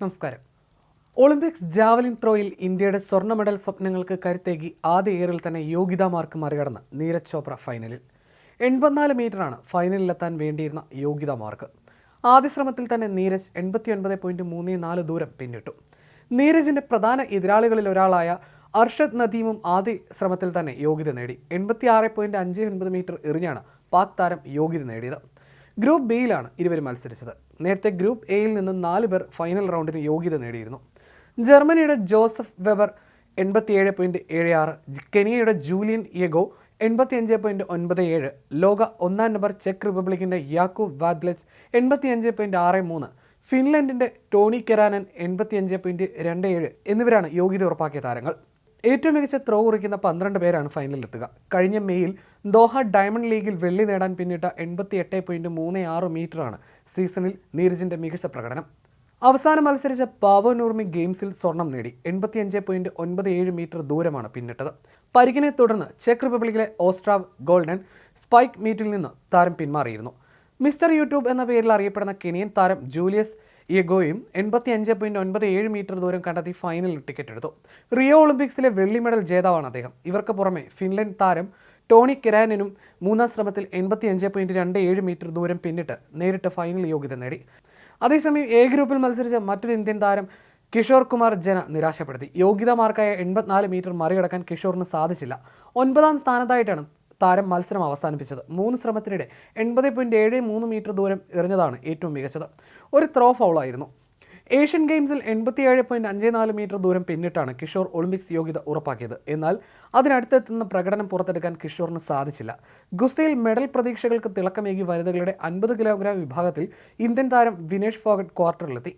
നമസ്കാരം. Olympics javelin ത്രോയിൽ ഇന്ത്യയുടെ സ്വർണ മെഡൽ സ്വപ്നങ്ങൾക്ക് കരുത്തേകി ആദ്യ ഏറിൽ തന്നെ യോഗ്യതാ മാർക്ക് മറികടന്ന് നീരജ് ചോപ്ര ഫൈനലിൽ. എൺപത്തിനാല് മീറ്ററാണ് ഫൈനലിലെത്താൻ വേണ്ടിയിരുന്ന യോഗ്യതാ മാർക്ക്. ആദ്യ ശ്രമത്തിൽ തന്നെ നീരജ് എൺപത്തി ഒൻപത് പോയിന്റ് മൂന്ന് നാല് ദൂരം പിന്നിട്ടു. നീരജിന്റെ പ്രധാന എതിരാളികളിൽ ഒരാളായ അർഷദ് നദീമും ആദ്യ ശ്രമത്തിൽ തന്നെ യോഗ്യത നേടി. എൺപത്തി ആറ് പോയിന്റ് അഞ്ച് ഒൻപത് മീറ്റർ എറിഞ്ഞാണ് പാക് താരം യോഗ്യത നേടിയത്. ഗ്രൂപ്പ് ബിയിലാണ് ഇരുവരും മത്സരിച്ചത്. നേരത്തെ ഗ്രൂപ്പ് എയിൽ നിന്ന് നാല് പേർ ഫൈനൽ റൗണ്ടിന് യോഗ്യത നേടിയിരുന്നു. ജർമ്മനിയുടെ ജോസഫ് വെബർ എൺപത്തിയേഴ് പോയിന്റ് ഏഴ് ആറ് കെനിയയുടെ ജൂലിയൻ യെഗോ എൺപത്തിയഞ്ച് പോയിന്റ് ഒൻപത് ഏഴ് ലോക ഒന്നാം നമ്പർ ചെക്ക് റിപ്പബ്ലിക്കിന്റെ യാക്കൂബ് വാദ്ലച്ച് എൺപത്തിയഞ്ച് പോയിന്റ് ആറ് മൂന്ന് ഫിൻലൻഡിന്റെ ടോണി കെറാനൻ എൺപത്തിയഞ്ച് പോയിന്റ് രണ്ട് ഏഴ് എന്നിവരാണ് യോഗ്യത ഉറപ്പാക്കിയ താരങ്ങൾ. ഏറ്റവും മികച്ച ത്രോ കുറിക്കുന്ന പന്ത്രണ്ട് പേരാണ് ഫൈനലിലെത്തുക കഴിഞ്ഞ മെയ്യിൽ ദോഹ ഡയമണ്ട് ലീഗിൽ വെള്ളി നേടാൻ പിന്നിട്ട എൺപത്തി എട്ട് പോയിന്റ് മൂന്ന് ആറ് മീറ്ററാണ് സീസണിൽ നീരജിന്റെ മികച്ച പ്രകടനം. അവസാന മത്സരിച്ച പാവോ നൂർമി ഗെയിംസിൽ സ്വർണം നേടി. എൺപത്തിയഞ്ച് പോയിന്റ് ഒൻപത് ഏഴ് മീറ്റർ ദൂരമാണ് പിന്നിട്ടത്. പരിക്കിനെ തുടർന്ന് ചെക്ക് റിപ്പബ്ലിക്കിലെ ഓസ്ട്രാവ് ഗോൾഡൻ സ്പൈക്ക് മീറ്റിൽ നിന്ന് താരം പിന്മാറിയിരുന്നു. മിസ്റ്റർ യൂട്യൂബ് എന്ന പേരിൽ അറിയപ്പെടുന്ന കെനിയൻ താരം ജൂലിയസ് യെഗോയും എൺപത്തി അഞ്ച് പോയിന്റ് ഒൻപത് ഏഴ് മീറ്റർ ദൂരം കണ്ടെത്തി ഫൈനലിൽ ടിക്കറ്റ് എടുത്തു. റിയോ ഒളിമ്പിക്സിലെ വെള്ളി മെഡൽ ജേതാവാണ് അദ്ദേഹം. ഇവർക്ക് പുറമെ ഫിൻലൻഡ് താരം ടോണി കിരാനിനും മൂന്നാം ശ്രമത്തിൽ എൺപത്തി അഞ്ച് പോയിന്റ് രണ്ട് ഏഴ് മീറ്റർ ദൂരം പിന്നിട്ട് നേരിട്ട് ഫൈനൽ യോഗ്യത നേടി. അതേസമയം എ ഗ്രൂപ്പിൽ മത്സരിച്ച മറ്റൊരു ഇന്ത്യൻ താരം കിഷോർ കുമാർ ജന നിരാശപ്പെടുത്തി. യോഗ്യതാ മാർക്കായ എൺപത്തിനാല് മീറ്റർ മറികടക്കാൻ കിഷോറിന് സാധിച്ചില്ല. ഒൻപതാം സ്ഥാനത്തായിട്ടാണ് താരം മത്സരം അവസാനിപ്പിച്ചത്. മൂന്ന് ശ്രമത്തിനിടെ എൺപത് പോയിന്റ് ഏഴ് മൂന്ന് മീറ്റർ ദൂരം എറിഞ്ഞതാണ് ഏറ്റവും മികച്ചത്. ഒരു ത്രോ ഫൗളായിരുന്നു ഏഷ്യൻ ഗെയിംസിൽ എൺപത്തിയേഴ് പോയിന്റ് അഞ്ച് നാല് മീറ്റർ ദൂരം പിന്നിട്ടാണ് കിഷോർ ഒളിമ്പിക്സ് യോഗ്യത ഉറപ്പാക്കിയത്. എന്നാൽ അതിനടുത്തെത്തുന്ന പ്രകടനം പുറത്തെടുക്കാൻ കിഷോറിന് സാധിച്ചില്ല. ഗുസ്തിയിൽ മെഡൽ പ്രതീക്ഷകൾക്ക് തിളക്കമേകി വനിതകളുടെ അൻപത് കിലോഗ്രാം വിഭാഗത്തിൽ ഇന്ത്യൻ താരം വിനേഷ് ഫോഗട്ട് ക്വാർട്ടറിലെത്തി.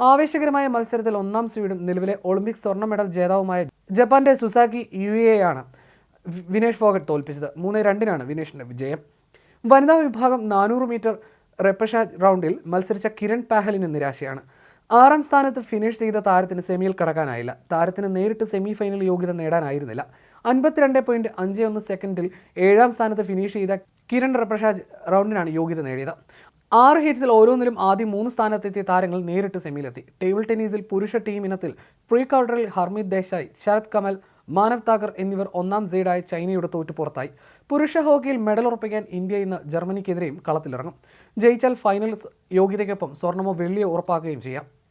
ആവേശകരമായ മത്സരത്തിൽ ഒന്നാം സ്വീഡും നിലവിലെ ഒളിമ്പിക്സ് സ്വർണ മെഡൽ ജേതാവുമായ ജപ്പാന്റെ സുസാക്കി യു എയാണ് വിനേഷ് ഫോഗട്ട് തോൽപ്പിച്ചത്. മൂന്ന് രണ്ടിനാണ് വിനേഷിന്റെ വിജയം. വനിതാ വിഭാഗം നാനൂറ് മീറ്റർ റെപ്പഷ റൗണ്ടിൽ മത്സരിച്ച കിരൺ പാഹലിന് നിരാശയാണ്. ആറാം സ്ഥാനത്ത് ഫിനിഷ് ചെയ്ത താരത്തിന് സെമിയിൽ കടക്കാനായില്ല. താരത്തിന് നേരിട്ട് സെമി ഫൈനൽ യോഗ്യത നേടാനായിരുന്നില്ല. അൻപത്തിരണ്ട് പോയിന്റ് അഞ്ച് ഒന്ന് സെക്കൻഡിൽ ഏഴാം സ്ഥാനത്ത് ഫിനിഷ് ചെയ്ത കിരൺ റപ്രഷാജ് റൗണ്ടിനാണ് യോഗ്യത നേടിയത്. ആറ് ഹിറ്റ്സിൽ ഓരോന്നിലും ആദ്യം മൂന്ന് സ്ഥാനത്തെത്തിയ താരങ്ങൾ നേരിട്ട് സെമിയിലെത്തി. ടേബിൾ ടെന്നീസിൽ പുരുഷ ടീം ഇനത്തിൽ പ്രീ ക്വാർട്ടറിൽ ഹർമിത് ദേശായി ശരത് കമൽ മാനവ് താക്കർ എന്നിവർ ഒന്നാം സീഡായ ചൈനയുടെ തോറ്റു പുറത്തായി. പുരുഷ ഹോക്കിയിൽ മെഡൽ ഉറപ്പിക്കാൻ ഇന്ത്യ ഇന്ന് ജർമ്മനിക്കെതിരെയും കളത്തിലിറങ്ങും. ജയിച്ചാൽ ഫൈനൽസ് യോഗ്യതയ്ക്കൊപ്പം സ്വർണമോ വെള്ളിയോ ഉറപ്പാക്കുകയും ചെയ്യാം.